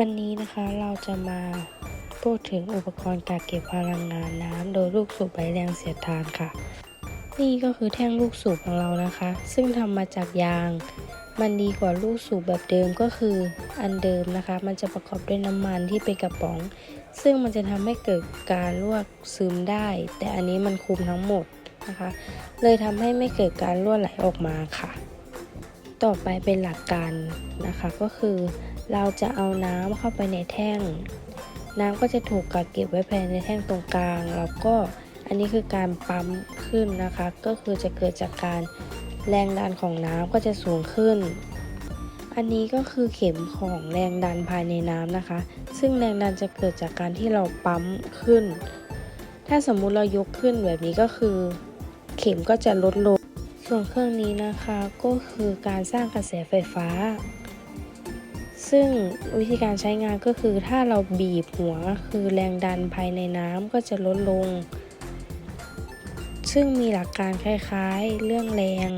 วันนี้นะคะเราจะมาพูดถึงอุปกรณ์กักเก็บพลังงานน้ำโดยลูกสูบไร้แรงเสียดทานค่ะ นี่ก็คือแท่งลูกสูบของเรานะคะ ซึ่งทำมาจากยาง มันดีกว่าลูกสูบแบบเดิมก็คืออันเดิมนะคะ มันจะประกอบด้วยน้ำมันที่เป็นกระป๋อง ซึ่งมันจะทำให้เกิดการลวซึมได้ แต่อันนี้มันคุมทั้งหมดนะคะ เลยทำให้ไม่เกิดการรั่วไหลออกมาค่ะ ต่อไปเป็นหลักการนะคะก็คือเราจะเอาน้ำเข้าไปในแท่ง น้ำก็จะถูกกักเก็บไว้ภายในแท่งตรงกลาง แล้วก็อันนี้คือการปั๊มขึ้นนะคะ ก็คือจะเกิดจากการแรงดันของน้ำก็จะสูงขึ้น อันนี้ก็คือเข็มของแรงดันภายในน้ำนะคะ ซึ่งแรงดันจะเกิดจากการที่เราปั๊มขึ้น ถ้าสมมุติเรายกขึ้นแบบนี้ก็คือ เข็มก็จะลดลง ส่วนเครื่องนี้นะคะก็คือการสร้างกระแสไฟฟ้า ซึ่งวิธีการใช้งานก็คือถ้าเราบีบหัวคือแรงดันภายในน้ำก็จะลดลง ซึ่งมีหลักการคล้ายๆเรื่องแรง